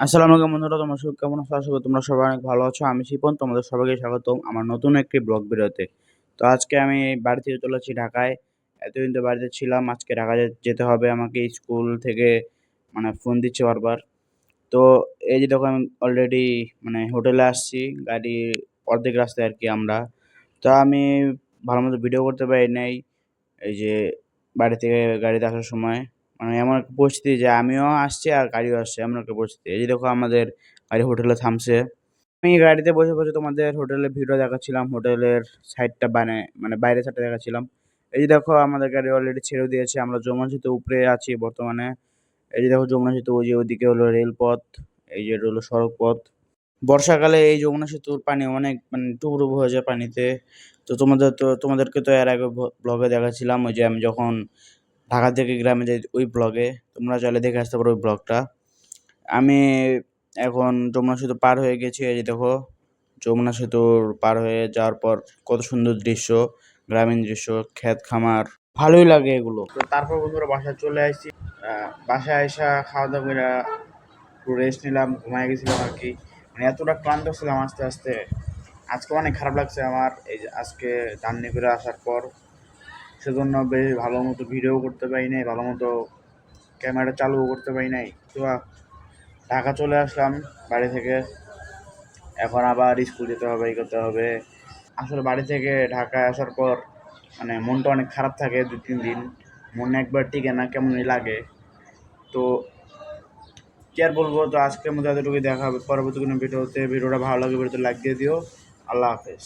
আসসালামু আলাইকুম বন্ধুরা, তোমরা সবাই কেমন আছো? আশা করি তোমরা সবাই অনেক ভালো আছো। আমি শিপন, তোমাদের সবাইকে স্বাগতম আমার নতুন একটি ব্লগ ভিডিওতে। তো আজকে আমি বাড়ি থেকে চলে আসছি ঢাকায়। এতদিন তো বাড়িতে ছিলাম, আজকে ঢাকা যেতে হবে। আমাকে স্কুল থেকে মানে ফোন দিচ্ছে বারবার। তো এই যে দেখো, আমি অলরেডি মানে হোটেলে আসছি। গাড়ি অর্ধেক রাস্তায় আর কি আমরা। তো আমি ভালো মতো ভিডিও করতে পারি নাই। এই যে বাড়ি থেকে গাড়িতে আসার সময়। মানে এমন একটা পরিস্থিতি যে আমিও আসছি আর গাড়িও আসছে, এমন একটা পরিস্থিতি। এই যে দেখো আমাদের গাড়ি হোটেলে থামছে। আমি গাড়িতে বসে বসে তোমাদের হোটেলের ভিডিও দেখাচ্ছিলাম, হোটেলের সাইডটা মানে মানে বাইরের সাইডটা দেখাচ্ছিলাম। এই যে দেখো আমাদের গাড়ি অলরেডি ছেড়ে দিয়েছে, আমরা যমুনা সেতু উপরে আছি বর্তমানে। এই যে দেখো যমুনা সেতু, ওই যে ওদিকে হলো রেলপথ, এই যে হলো সড়ক পথ বর্ষাকালে এই যমুনা সেতুর পানি অনেক মানে টুকরো হয়ে যায় পানিতে। তো তোমাদের তো, তোমাদেরকে তো এর আগে ব্লগে দেখাচ্ছিলাম, ওই যে আমি যখন ঢাকা থেকে গ্রামে যাই ওই ব্লগে তোমরা চাইলে দেখে আসতে পারো ওই ব্লগটা আমি এখন যমুনা সেতু পার হয়ে গেছি, এই যে দেখো। যমুনা সেতুর পার হয়ে যাওয়ার পর কত সুন্দর দৃশ্য, গ্রামীণ দৃশ্য, ক্ষেত খামার। ভালোই লাগে এগুলো। তো তারপর বন্ধুরা বাসায় চলে আসছি বাসায় এসা খাওয়া দাওয়া করে একটু রেস্ট নিলাম, ঘুমায় গেছিলাম আর কি। মানে এতটা ক্লান্ত ছিলাম আস্তে আস্তে। আজকে অনেক খারাপ লাগছে আমার। এই আজকে জার্নি করে আসার পর সেজন্য বেশ ভালো মতো ভিডিও করতে পারি নাই, ভালো মতো ক্যামেরা চালুও করতে পারি নাই। তো ঢাকা চলে আসলাম বাড়ি থেকে। এখন আবার স্কুল যেতে হবে এই করতে হবে। আসলে বাড়ি থেকে ঢাকায় আসার পর মানে মনটা অনেক খারাপ থাকে দু, তিন দিন। মনে একবার টিকে না কেমনই লাগে। তো কি আর বলব, তো আজকের মধ্যে এতটুকুই দেখা হবে পরবর্তী কোনো ভিডিওতে ভিডিওটা ভালো লাগে ভিডিওতে লাইক দিয়ে দিও। আল্লাহ হাফেজ।